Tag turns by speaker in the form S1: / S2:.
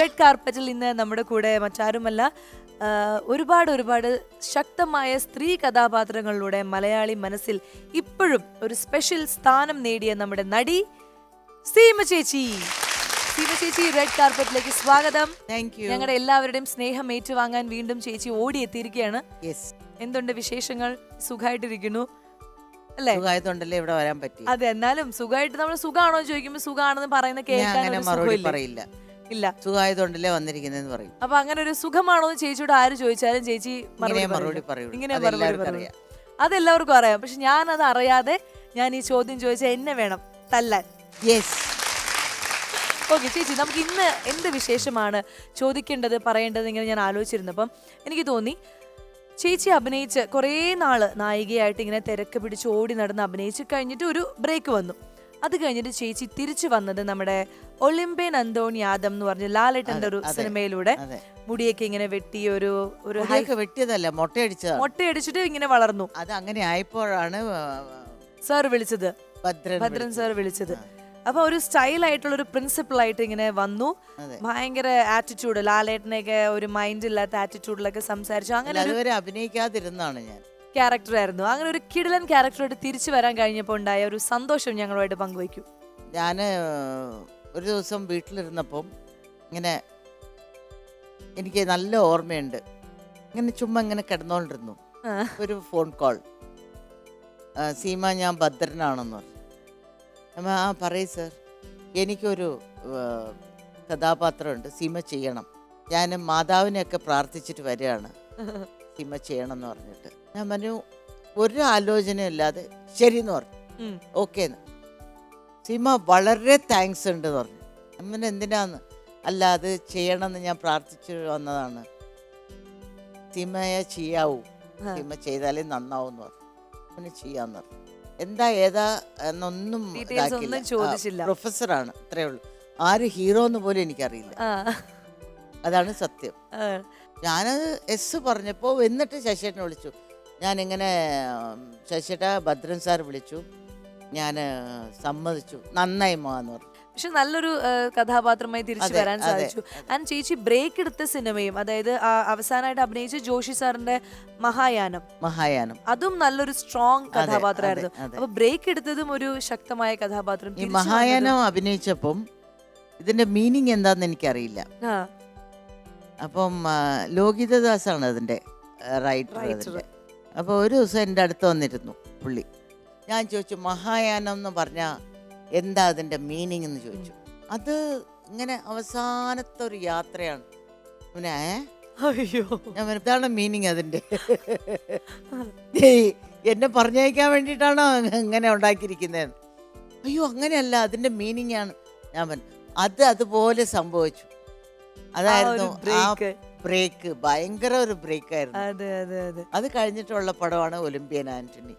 S1: Red കാർപ്പറ്റിൽ ഇന്ന് നമ്മുടെ കൂടെ മറ്റാരുമല്ല ഒരുപാട് ഒരുപാട് ശക്തമായ സ്ത്രീ കഥാപാത്രങ്ങളിലൂടെ മലയാളി മനസ്സിൽ ഇപ്പോഴും ഒരു സ്പെഷ്യൽ സ്ഥാനം നേടിയ നമ്മുടെ നടി സീമ ചേച്ചി. സീമ ചേച്ചി റെഡ് കാർപ്പറ്റിലേക്ക് സ്വാഗതം.
S2: താങ്ക് യു
S1: ഞങ്ങളുടെ എല്ലാവരുടെയും സ്നേഹം ഏറ്റുവാങ്ങാൻ വീണ്ടും ചേച്ചി ഓടിയെത്തിയിരിക്കുകയാണ്.
S2: എത്തിയിരിക്കുകയാണ്
S1: എന്തുണ്ട് വിശേഷങ്ങൾ? സുഖമായിട്ടിരിക്കുന്നു അല്ലേ?
S2: സുഖമായതുകൊണ്ടല്ലേ ഇവിടെ വരാൻ പറ്റി?
S1: അതെ എന്നാലും സുഖമായിട്ട് നമ്മൾ സുഖമാണോ ചോദിക്കുമ്പോൾ സുഖമാണെന്ന് പറയുന്ന കേൾക്കാൻ
S2: പറയില്ല.
S1: ഇല്ല.
S2: സുഖമായതുകൊണ്ടല്ലേ വന്നിരിക്കുന്നതെന്ന് പറയും.
S1: അപ്പൊ അങ്ങനെ ഒരു സുഖമാണോ എന്ന് ചേച്ചിയോട് ആര് ചോദിച്ചാലും ചേച്ചി
S2: ഇങ്ങനെ
S1: മറുപടി
S2: പറയൂ
S1: ഇങ്ങനെ മറുപടി പറയും അതെല്ലാവർക്കും അറിയാം. പക്ഷെ ഞാൻ അത് അറിയാതെ ഞാൻ ഈ ചോദ്യം ചോദിച്ചാൽ എന്നെ വേണം തല്ലാൻ.
S2: യെസ്
S1: ഓക്കെ ചേച്ചി നമുക്ക് ഇന്ന് എന്ത് വിശേഷമാണ് ചോദിക്കേണ്ടത് പറയേണ്ടത് ഇങ്ങനെ ഞാൻ ആലോചിച്ചിരുന്നപ്പം എനിക്ക് തോന്നി ചേച്ചി അഭിനയിച്ച് കുറേ നാൾ നായികയായിട്ട് ഇങ്ങനെ തിരക്ക് പിടിച്ച് ഓടി നടന്ന് അഭിനയിച്ച് കഴിഞ്ഞിട്ട് ഒരു ബ്രേക്ക് വന്നു. അത് കഴിഞ്ഞിട്ട് ചേച്ചി തിരിച്ചു വന്നത് നമ്മുടെ ഒളിമ്പ്യൻ അന്തോണി യാദം എന്ന് പറഞ്ഞ ലാലേട്ടന്റെ ഒരു സിനിമയിലൂടെ. മുടിയൊക്കെ ഇങ്ങനെ വെട്ടി ഒരു ഒരു
S2: വെട്ടിയതല്ല മുട്ടയടിച്ചതാണ്.
S1: മുട്ടയടിച്ചിട്ട് ഇങ്ങനെ വളർന്നു.
S2: അത് അങ്ങനെ ആയപ്പോഴാണ്
S1: സാർ വിളിച്ചത്.
S2: ഭദ്രൻ.
S1: സാർ വിളിച്ചത്. അപ്പൊ ഒരു സ്റ്റൈൽ ആയിട്ടുള്ള ഒരു പ്രിൻസിപ്പിൾ ആയിട്ട് ഇങ്ങനെ വന്നു. ഭയങ്കര ആറ്റിറ്റ്യൂഡ് ലാലേട്ടനെയൊക്കെ ഒരു മൈൻഡ് ഇല്ലാത്ത ആറ്റിറ്റ്യൂഡിലൊക്കെ സംസാരിച്ചു. അങ്ങനെ
S2: അതുവരെ അഭിനയിക്കാതിരുന്നാണ് ഞാൻ.
S1: ക്യാരക്ടർ ആയിരുന്നു. അങ്ങനെ ഒരു കിടിലൻ ക്യാരക്ടറായിട്ട് തിരിച്ചു വരാൻ കഴിഞ്ഞപ്പോൾ ഉണ്ടായ ഒരു സന്തോഷം ഞങ്ങളുമായിട്ട് പങ്കുവയ്ക്കും.
S2: ഞാൻ ഒരു ദിവസം വീട്ടിലിരുന്നപ്പം ഇങ്ങനെ എനിക്ക് നല്ല ഓർമ്മയുണ്ട്. ഇങ്ങനെ ചുമ്മാ ഇങ്ങനെ കിടന്നുകൊണ്ടിരുന്നു ഒരു ഫോൺ കോൾ സീമ ഞാൻ ഭദ്രനാണെന്ന് പറഞ്ഞു. അമ്മ ആ പറയൂ സർ എനിക്കൊരു കഥാപാത്രമുണ്ട്. സീമ ചെയ്യണം. ഞാൻ മാതാവിനെയൊക്കെ പ്രാർത്ഥിച്ചിട്ട് വരികയാണ്. സീമ ചെയ്യണം എന്ന് പറഞ്ഞിട്ട്. ഞാൻ പറഞ്ഞു ഒരു ആലോചനയില്ലാതെ ശരി എന്ന് പറഞ്ഞു.
S1: ഓക്കെ
S2: ഓക്കെ സീമ വളരെ താങ്ക്സ് ഉണ്ട് എന്ന് പറഞ്ഞു. അമ്മന് എന്തിനാന്ന്? അല്ല അത് ചെയ്യണമെന്ന് ഞാൻ പ്രാർത്ഥിച്ചു വന്നതാണ്. സീമയെ ചെയ്യാവൂ. സീമ ചെയ്താലേ നന്നാവും എന്ന് പറഞ്ഞു. അങ്ങനെ ചെയ്യാന്ന് പറഞ്ഞു. എന്താ ഏതാ? എന്നൊന്നും
S1: ചോദിച്ചില്ല.
S2: പ്രൊഫസറാണ് അത്രേ ഉള്ളൂ. ആര് ഹീറോ എന്ന് പോലും എനിക്കറിയില്ല. അതാണ് സത്യം. ഞാനത് എസ് പറഞ്ഞപ്പോൾ എന്നിട്ട് ശശിയേട്ടനെ വിളിച്ചു. ഞാനിങ്ങനെ ശശിയുടെ ഭദ്രൻ സാർ വിളിച്ചു. ഞാൻ സമ്മതിച്ചു. നന്നായി മോന്ന് പറഞ്ഞു.
S1: പക്ഷെ നല്ലൊരു കഥാപാത്രമായി തിരിച്ചു വരാൻ സാധിച്ചു. ആൻഡ് ചേച്ചി ബ്രേക്ക് എടുത്ത സിനിമയും അതായത് അവസാനമായിട്ട് അഭിനയിച്ച ജോഷി സാറിന്റെ മഹായാനം.
S2: മഹായാനം.
S1: അതും നല്ലൊരു സ്ട്രോങ് കഥാപാത്രമായിരുന്നു. അപ്പൊ ബ്രേക്ക് എടുത്തതും ഒരു ശക്തമായ കഥാപാത്രം
S2: ഈ മഹായാനം അഭിനയിച്ചപ്പം ഇതിന്റെ മീനിങ് എന്താന്ന് എനിക്കറിയില്ല. അപ്പം ലോകിതദാസാണ് അതിന്റെ റൈറ്റർ അപ്പോൾ ഒരു ദിവസം എന്റെ അടുത്ത് വന്നിരുന്നു പുള്ളി. ഞാൻ ചോദിച്ചു മഹായാനം എന്ന് പറഞ്ഞാൽ എന്താ അതിന്റെ മീനിങ് എന്ന് ചോദിച്ചു. അത് ഇങ്ങനെ അവസാനത്തെ ഒരു യാത്രയാണ്. പിന്നെ ഏ?
S1: അയ്യോ.
S2: ഞാൻ ഇതാണ് മീനിങ് അതിന്റെ. എന്നെ പറഞ്ഞയക്കാൻ വേണ്ടിയിട്ടാണോ ഇങ്ങനെ ഉണ്ടാക്കിയിരിക്കുന്നത് അയ്യോ അങ്ങനെയല്ല അതിന്റെ മീനിങ് ആണ് ഞാൻ പറഞ്ഞു അത് അതുപോലെ സംഭവിച്ചു. അതായിരുന്നു ബ്രേക്ക് ഭയങ്കര ഒരു ബ്രേക്ക് ആയിരുന്നു.
S1: അതെ അതെ അതെ.
S2: അത് കഴിഞ്ഞിട്ടുള്ള പടമാണ് ഒളിമ്പ്യൻ ആന്റണി.